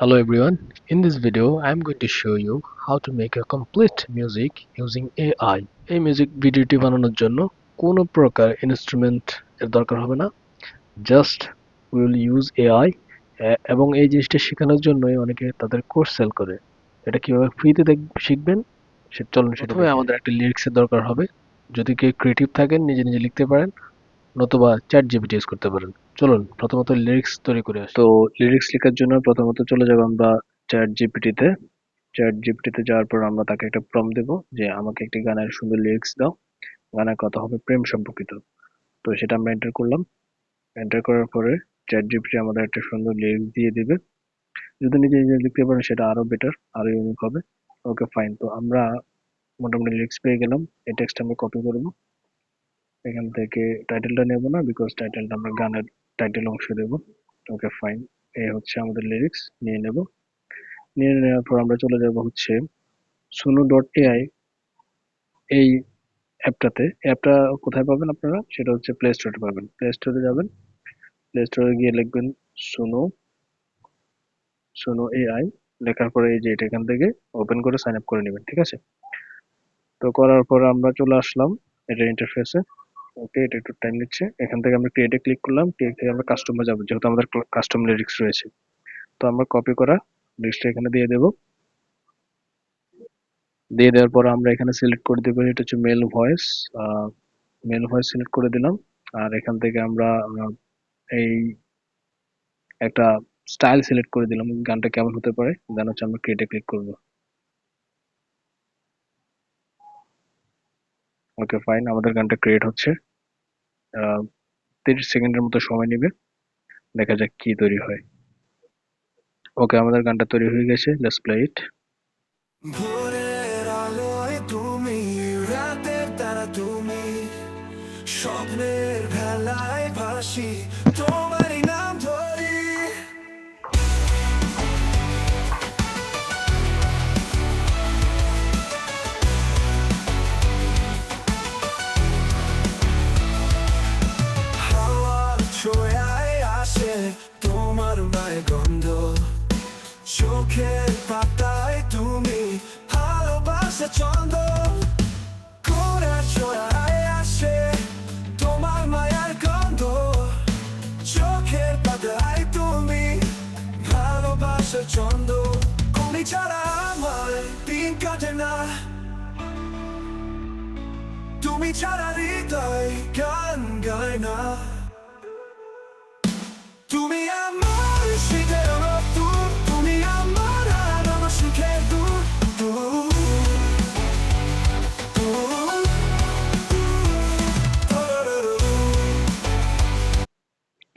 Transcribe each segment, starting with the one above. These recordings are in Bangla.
Hello everyone, in this video I am going to show you how to make a complete music using AI. এই মিউজিক ভিডিওটি বানানোর জন্য কোনো প্রকার ইনস্ট্রুমেন্ট এর দরকার হবে না। জাস্ট উইল ইউজ এআই এবং এই জিনিসটা শেখানোর জন্যই অনেকে তাদের কোর্স সেল করে। এটা কীভাবে ফ্রিতে শিখবেন সে চলুন সেটা আমাদের একটা লিরিক্সের দরকার হবে। যদি কেউ ক্রিয়েটিভ থাকেন নিজে নিজে লিখতে পারেন। নতুবা চ্যাট জিপিটি ইউজ করতে পারেন। চলুন, প্রথমত লিরিক্স তৈরি করে আসি। তো লিরিক্স লেখার জন্য প্রথমত চলে যাব আমরা চ্যাট জিপিটিতে চ্যাট জিপিটিতে যাওয়ার পর আমরা তাকে একটা প্রম দেব যে আমাকে একটি গানের সুন্দর লিরিক্স দাও। গানের কথা হবে প্রেম সম্পর্কিত। তো সেটা আমরা এন্টার করলাম। এন্টার করার পরে চ্যাট জিপিটি আমাদের একটা সুন্দর লিরিক্স দিয়ে দিবে। যদি নিজে নিজে লিখতে পারেন সেটা আরও বেটার আরও ইউনিক হবে। ওকে ফাইন তো আমরা মোটামুটি লিরিক্স পেয়ে গেলাম। এই টেক্সট আমরা কপি করব এখান থেকে টাইটেলটা নেব না বিকজ টাইটেলটা আমরা গানের টাইটেল অংশ দেব। ওকে ফাইন এই হচ্ছে আমাদের লিরিক্স নিয়ে নেব। নিয়ে নেওয়ার পর আমরা চলে যাব হচ্ছে সুনো ডট এআই এই অ্যাপটাতে। অ্যাপটা কোথায় পাবেন আপনারা? সেটা হচ্ছে প্লে স্টোরে পাবেন। প্লে স্টোরে যাবেন। প্লে স্টোরে গিয়ে লিখবেন সুনো সুনো এআই লেখার পরে এই যে এটা এখান থেকে ওপেন করে সাইন আপ করে নেবেন, ঠিক আছে? তো করার পর আমরা চলে আসলাম এটা ইন্টারফেসে ওকে এটা একটু টাইম নিচ্ছে। এখান থেকে আমরা ক্রিয়েটে ক্লিক করলাম ক্রিয়েট থেকে আমরা কাস্টমে যাব, যেহেতু আমাদের কাস্টম লিরিক্স রয়েছে। তো আমরা কপি করা লিস্টটা এখানে দিয়ে দেব। দিয়ে দেওয়ার পর আমরা এখানে সিলেক্ট করে দেবো, এটা হচ্ছে male voice male voice select করে দিলাম। আর এখান থেকে আমরা এই একটা স্টাইল সিলেক্ট করে দিলাম, গানটা কেমন হতে পারে দেন হচ্ছে আমরা ক্রিয়েটে ক্লিক করব। ওকে ফাইন আমাদের গানটা ক্রিয়েট হচ্ছে। তিরিশ সেকেন্ডের মতো সময় নেবে। দেখা যাক কি তৈরি হয়। ওকে, আমাদের গানটা তৈরি হয়ে গেছে। লেটস প্লে ইট ভোরের আলোয় তুমি, রাতের তারা তুমি, স্বপ্নের ভেলায় ভাসি। চোখের পাতায় তুমি ভালোবাসা চন্দ। কোরা চন্দ। তুমি ছাড়া আমার দিন কাটে না। তুমি ছাড়া হৃদয় গান গায় না।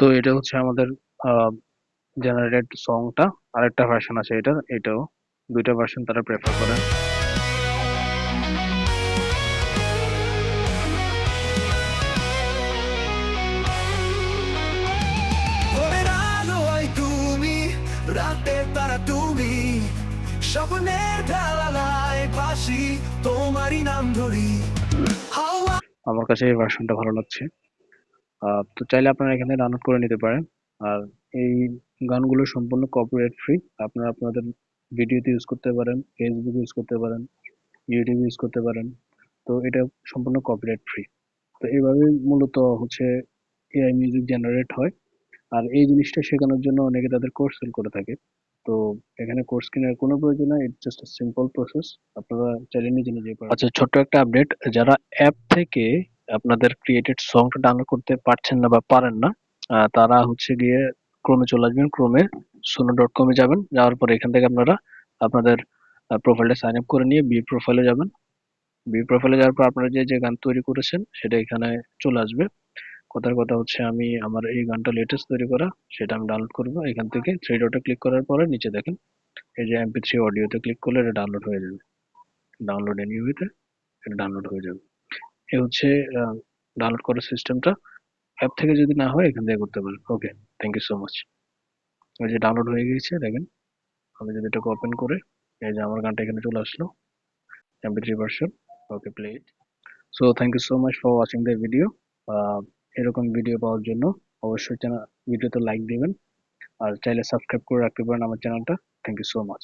তো এটা হচ্ছে আমাদের জেনারেটেড সংটা আরেকটা ভার্সন আছে এটা এটাও। দুইটা ভার্সন তারা প্রেফার করেন তুমি রাতের তারা তুমি। স্বপ্নের ঢালালায় ভাসি তোমারই নাম ধরি। আমার কাছে এই ভার্সনটা ভালো লাগছে। তো চাইলে আপনারা এখানে ডাউনলোড করে নিতে পারেন। আর এই গানগুলো সম্পূর্ণ কপিরাইট ফ্রি আপনারা আপনাদের ভিডিওতে ইউজ করতে পারেন ফেসবুক ইউজ করতে পারেন ইউটিউব ইউজ করতে পারেন। তো এটা সম্পূর্ণ কপিরাইট ফ্রি তো এইভাবে মূলত হচ্ছে এআই মিউজিক জেনারেট হয়। আর এই জিনিসটা শেখানোর জন্য অনেকে তাদের কোর্স সেল করে থাকে। তো এখানে কোর্স কেনার কোনো প্রয়োজন নাই ইটস জাস্ট সিম্পল প্রসেস আপনারা চাইলে নিজে নিজে আচ্ছা ছোট্ট একটা আপডেট যারা অ্যাপ থেকে আপনাদের ক্রিয়েটেড সংটা ডাউনলোড করতে পারছেন না বা পারেন না তারা হচ্ছে গিয়ে ক্রোমে চলে আসবেন ক্রোমে সোনো ডট কমে যাবেন, যাওয়ার পরে এখান থেকে আপনারা আপনাদের প্রোফাইলটা সাইন আপ করে নিয়ে বি প্রোফাইলে যাবেন। বি প্রোফাইলে যাওয়ার পর আপনারা যে যে গান তৈরি করেছেন সেটা এখানে চলে আসবে। কথার কথা হচ্ছে আমি আমার এই গানটা লেটেস্ট তৈরি করা, সেটা আমি ডাউনলোড করব। এখান থেকে থ্রি ডটে ক্লিক করার পরে নিচে দেখেন, এই যে এমপি থ্রি অডিওতে ক্লিক করলে এটা ডাউনলোড হয়ে যাবে। ডাউনলোড এনিওয়েতে এটা ডাউনলোড হয়ে যাবে। এই হচ্ছে ডাউনলোড করার সিস্টেমটা অ্যাপ থেকে যদি না হয়, এখান থেকে করতে পারেন। Okay thank you so much এই যে ডাউনলোড হয়ে গিয়েছে, দেখেন। আমি যদি এটাকে ওপেন করে, এই যে আমার গানটা এখানে চলে আসলো। MP three version okay play it so thank you so much for watching the video এরকম ভিডিও পাওয়ার জন্য অবশ্যই চ্যানেল ভিডিওতে লাইক দিবেন। আর চাইলে সাবস্ক্রাইব করে রাখতে পারেন আমার চ্যানেলটা থ্যাংক ইউ সো মাচ